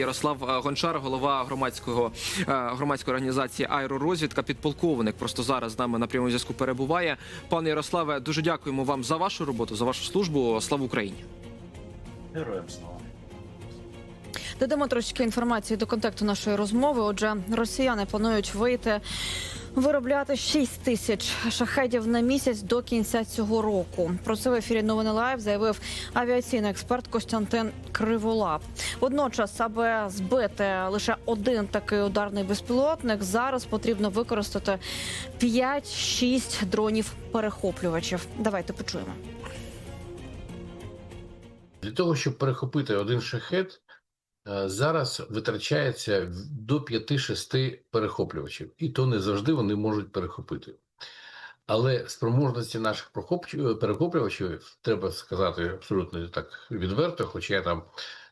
Ярослав е, Гончар, голова громадського е, громадської організації Аеророзвідка, підполковник. Просто зараз з нами на прямому зв'язку перебуває. Пане Ярославе, дуже дякуємо вам за вашу роботу, за вашу службу. Слава Україні! Героям слава. Додамо трошки інформації до контакту нашої розмови. Отже, росіяни планують вийти виробляти 6 тисяч шахедів на місяць до кінця цього року. Про це в ефірі новини лайв заявив авіаційний експерт Костянтин Криволап. Водночас, аби збити лише один такий ударний безпілотник, зараз потрібно використати 5-6 дронів перехоплювачів. Давайте почуємо. Для того, щоб перехопити один шахет, зараз витрачається до 5-6 перехоплювачів, і то не завжди вони можуть перехопити. Але спроможності наших перехоплювачів, треба сказати абсолютно так відверто, хоча я там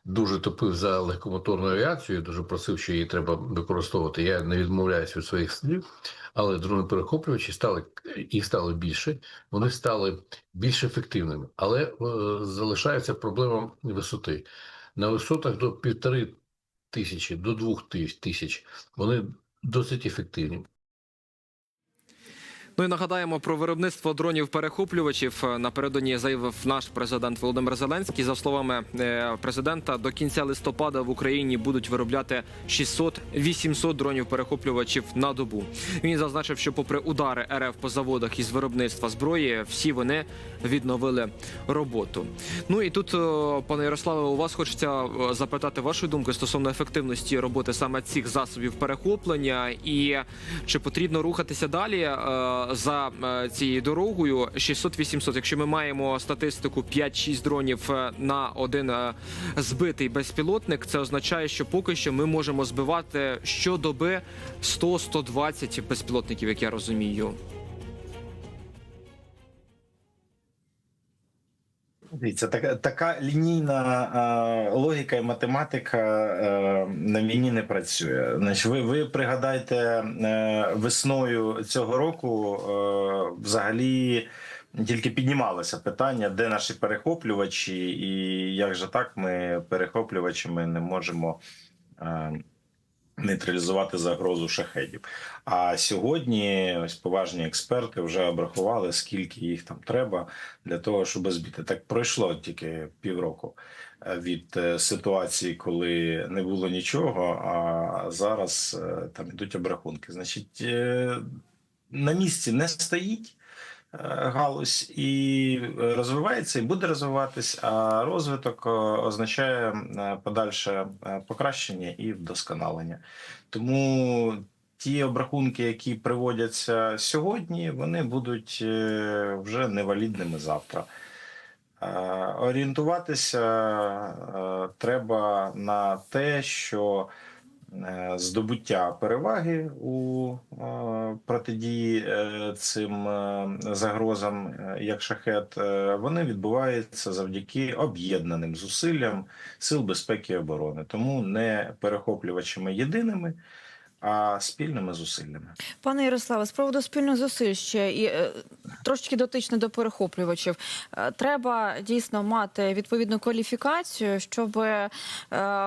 дуже топив за легкомоторну авіацію, дуже просив, що її треба використовувати. Я не відмовляюся від своїх слів, але дрони перехоплювачі стали їх стало більше, вони стали більш ефективними, але е, залишається проблема висоти. На висотах до півтори тисячі, до двох тис- тисяч вони досить ефективні. Ну і нагадаємо про виробництво дронів перехоплювачів. Е, Напередодні заявив наш президент Володимир Зеленський. За словами е, президента, до кінця листопада в Україні будуть виробляти 600-800 дронів перехоплювачів на добу. Він зазначив, що попри удари РФ по заводах із виробництва зброї, всі вони відновили роботу. Ну і тут, е, пане Ярославе, у вас хочеться запитати вашу думку стосовно ефективності роботи саме цих засобів перехоплення, і чи потрібно рухатися далі за е, цією дорогою 600-800. Якщо ми маємо статистику 5-6 дронів е, на один е, збитий безпілотник, це означає, що поки що ми можемо збивати щодоби 100-120 безпілотників, як я розумію. Дивіться, така, така лінійна е, логіка і математика е, на війні не працює. Значить, ви, ви пригадайте е, весною цього року е, взагалі тільки піднімалося питання, де наші перехоплювачі, і як же так ми перехоплювачами не можемо. Е, Нейтралізувати загрозу шахедів. А сьогодні ось поважні експерти вже обрахували, скільки їх там треба для того, щоб збити. Так пройшло тільки півроку е, від е, ситуації, коли не було нічого. А зараз е, там ідуть обрахунки. Значить, на місці не стоїть. Е, Галузь і розвивається і буде розвиватись. А розвиток е, означає е, подальше е, покращення і вдосконалення. Тому ті обрахунки, які приводяться сьогодні, вони будуть е, вже невалідними завтра. Е, Орієнтуватися е, треба на те, що е, здобуття переваги у е, протидії е, цим е, загрозам, е, як шахет, е, вони відбуваються завдяки об'єднаним зусиллям сил безпеки і оборони, тому не перехоплювачами єдиними, а спільними зусиллями. Пане Ярославе, з приводу спільних зусиль ще і е, трошечки дотично до перехоплювачів. Е, треба дійсно мати відповідну кваліфікацію, щоб е,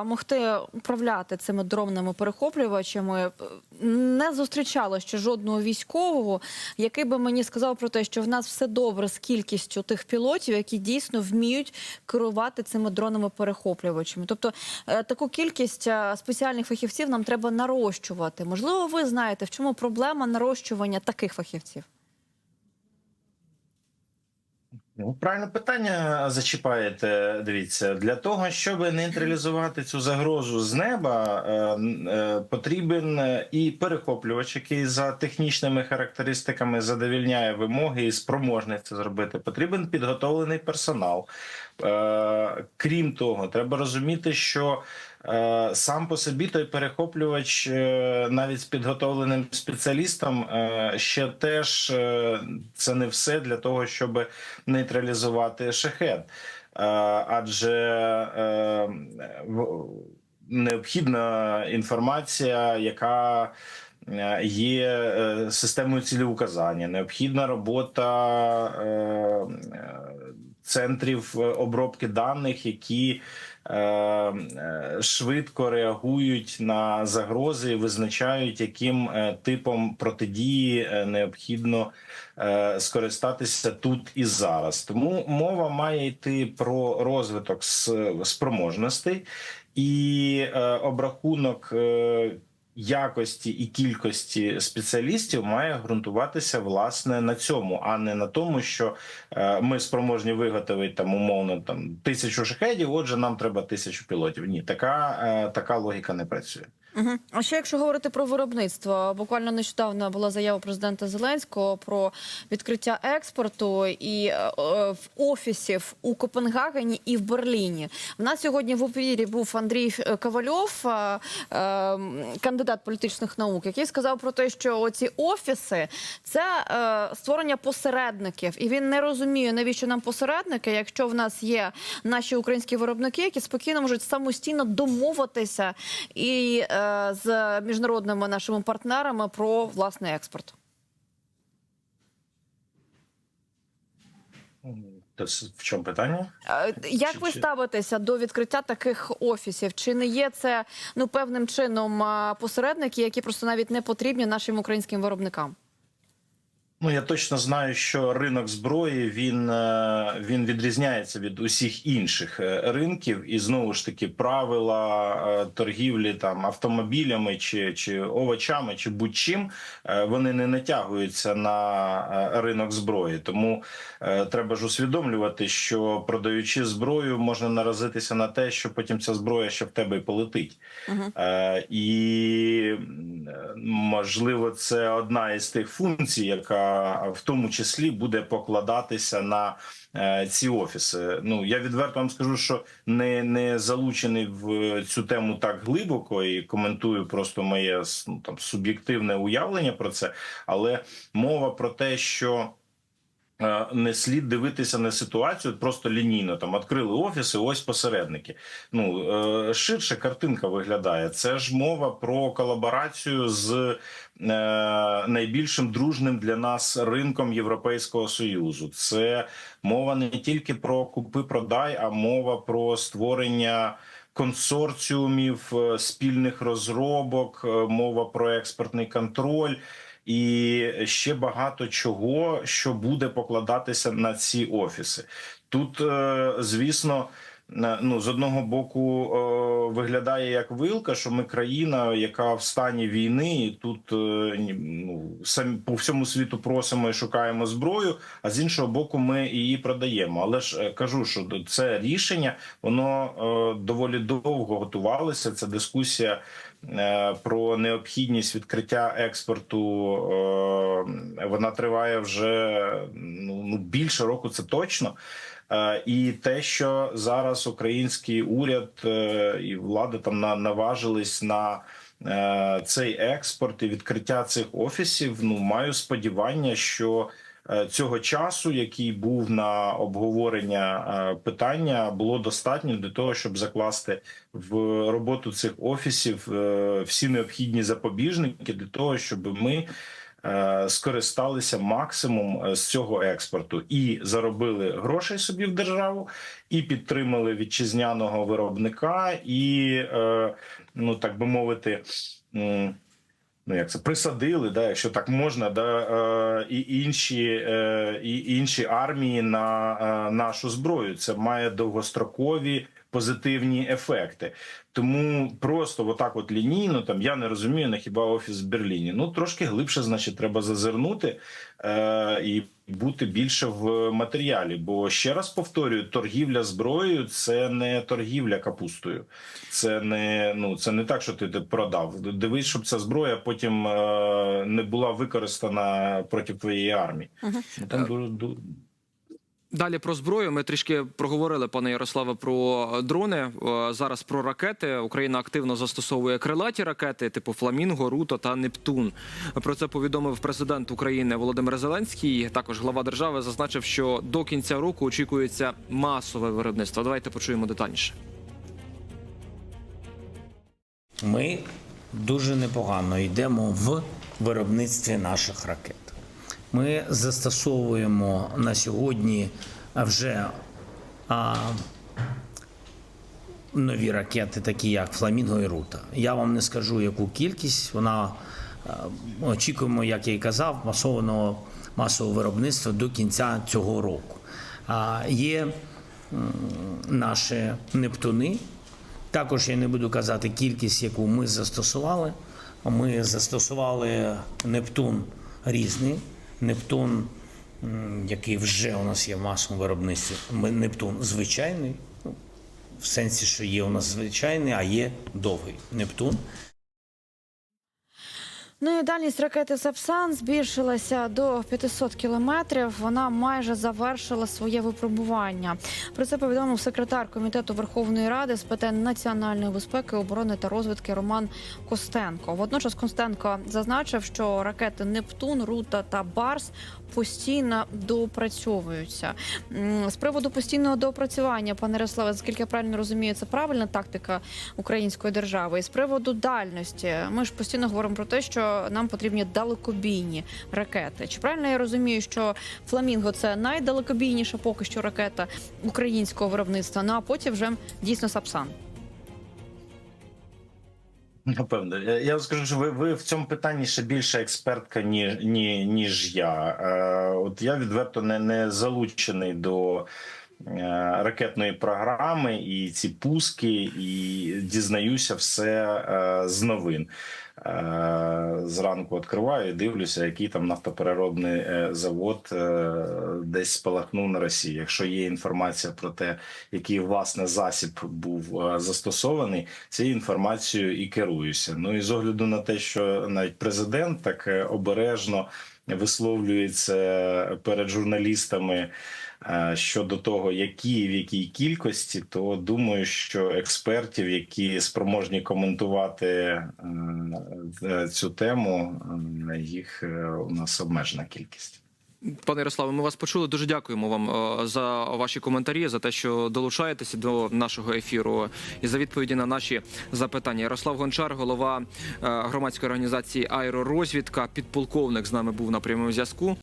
могти управляти цими дронними перехоплювачами. Е, Не зустрічало ще жодного військового, який би мені сказав про те, що в нас все добре з кількістю тих пілотів, які дійсно вміють керувати цими дронами перехоплювачами. Тобто е, таку кількість е, спеціальних фахівців нам треба нарощувати. Можливо, ви знаєте, в чому проблема нарощування таких фахівців? Ну, правильне питання зачіпаєте. Дивіться, для того, щоб нейтралізувати цю загрозу з неба, е, е, потрібен е, і перехоплювач, який за технічними характеристиками задовільняє вимоги і спроможний це зробити. Потрібен підготовлений персонал. Крім того, треба розуміти, що сам по собі той перехоплювач, е, навіть з підготовленим спеціалістом, е, ще теж е, це не все для того, щоб нейтралізувати шахет. Е, Адже е, необхідна інформація, яка е, є е, системою цілеуказання, необхідна робота е, е, центрів обробки даних, які е, е, швидко реагують на загрози визначають, яким е, типом протидії е, необхідно е, скористатися тут і зараз. Тому мова має йти про розвиток спроможностей і е, обрахунок. Якості і кількості спеціалістів має ґрунтуватися власне на цьому, а не на тому, що е, ми спроможні виготовити там умовно там тисячу шахедів. Отже, нам треба тисячу пілотів. Ні, така, е, така логіка не працює. Угу. А ще якщо говорити про виробництво, буквально нещодавно була заява президента Зеленського про відкриття експорту і е, е, офісів у Копенгагені і в Берліні. В нас сьогодні в ефірі був Андрій е, Ковальов, е, е, кандидат політичних наук, який сказав про те, що оці офіси це е, створення посередників, і він не розуміє, навіщо нам посередники, якщо в нас є наші українські виробники, які спокійно можуть самостійно домовитися і е, з міжнародними нашими партнерами про власний експорт. То в чому питання? Е, Як Чи- ви чи- ставитеся до відкриття таких офісів? Чи не є це ну певним чином посередники, які просто навіть не потрібні нашим українським виробникам? Ну я точно знаю, що ринок зброї він, е, він відрізняється від усіх інших е, ринків, і знову ж таки правила е, торгівлі там автомобілями чи, чи овочами, чи будь-чим вони не натягуються на ринок зброї. Тому треба ж усвідомлювати, що продаючи зброю, можна наразитися на те, що потім ця зброя ще в тебе і полетить. Угу. І можливо, це одна із тих функцій, яка в тому числі буде покладатися на е, ці офіси. Ну я відверто вам скажу, що не, не залучений в цю тему так глибоко і коментую просто моє ну, там суб'єктивне уявлення про це, але мова про те, що. Е, Не слід дивитися на ситуацію просто лінійно. Там відкрили офіси, ось посередники. Ну е, ширше картинка виглядає. Це ж мова про колаборацію з е, найбільшим дружним для нас ринком Європейського союзу. Це мова не тільки про купи-продай, а мова про створення. Консорціумів спільних розробок, мова про експортний контроль і ще багато чого, що буде покладатися на ці офіси. Тут, е, звісно, ну з одного боку е, виглядає як вилка, що ми країна, яка в стані війни, і тут е, ну, самі по всьому світу просимо і шукаємо зброю. А з іншого боку, ми її продаємо. Але ж кажу, що це рішення воно доволі довго готувалося. Це дискусія про необхідність відкриття експорту. е, Вона триває вже ну ну, більше року. Це точно. Е, І те, що зараз український уряд е, і влада там на- наважились на е, цей експорт і відкриття цих офісів, ну маю сподівання, що е, цього часу, який був на обговорення е, питання, було достатньо для того, щоб закласти в роботу цих офісів е, всі необхідні запобіжники для того, щоб ми е, скористалися максимум е, з цього експорту і заробили грошей собі в державу, і підтримали вітчизняного виробника, і е, ну так би мовити. Ну, як це присадили, да, якщо так можна, да, е, і інші е, і інші армії на е, нашу зброю. Це має довгострокові позитивні ефекти. Тому просто отак, от лінійно, там я не розумію, на хіба офіс в Берліні. Ну трошки глибше, значить, треба зазирнути е, і бути більше в матеріалі. Бо ще раз повторюю, торгівля зброєю це не торгівля капустою. Це не ну це не так, що ти продав. Дивись, щоб ця зброя потім е, не була використана проти твоєї армії. Мгм. Там дуже, дуже Далі про зброю. Ми трішки проговорили, пане Ярославе, про дрони. Е, Зараз про ракети. Україна активно застосовує крилаті ракети, типу Фламінго, Руто та Нептун. Про це повідомив президент України Володимир Зеленський. Також глава держави зазначив, що до кінця року очікується масове виробництво. Давайте почуємо детальніше. ми дуже непогано йдемо в виробництві наших ракет. Ми застосовуємо на сьогодні вже а, нові ракети, такі як Фламінго і Рута. Я вам не скажу, яку кількість. Вона очікуємо, як я і казав, масованого масового виробництва до кінця цього року. А є наші Нептуни. Також я не буду казати кількість, яку ми застосували. Ми застосували Нептун різний. Нептун, який вже у нас є в масовому виробництві. Ми- Нептун звичайний, ну, в сенсі, що є у нас звичайний, а є довгий Нептун. Ну і дальність ракети Сапсан збільшилася до 500 кілометрів. Вона майже завершила своє випробування. Про це повідомив секретар комітету Верховної Ради з питань національної безпеки, оборони та розвідки Роман Костенко. Водночас Костенко зазначив, що ракети Нептун, Рута та Барс постійно доопрацьовуються. З приводу постійного доопрацювання, пане Ярославе, скільки я правильно розумію, це правильна тактика української держави. І з приводу дальності, ми ж постійно говоримо про те, що нам потрібні далекобійні ракети. Чи правильно я розумію, що Фламінго це найдалекобійніша поки що ракета українського виробництва? Ну а потім вже дійсно Сапсан. Напевно, я скажу, що ви, ви в цьому питанні ще більша експертка, ніж, ні, ніж я. Е, от я відверто не, не залучений до ракетної програми і ці пуски, і дізнаюся все е, з новин. Е, зранку відкриваю і дивлюся, який там нафтопереробний е, завод е, десь спалахнув на Росії. Якщо є інформація про те, який власне засіб був е, застосований, цією інформацією і керуюся. Ну і з огляду на те, що навіть президент так е, обережно висловлюється перед журналістами е, щодо того, які в якій кількості, то думаю, що експертів, які спроможні коментувати е, е, цю тему, е, їх е, у нас обмежена кількість. Пане Ярославе, ми вас почули. Дуже дякуємо вам е, за ваші коментарі, за те, що долучаєтеся до нашого ефіру і за відповіді на наші запитання. Ярослав Гончар, голова е, громадської організації Аеророзвідка, підполковник з нами був на прямому зв'язку.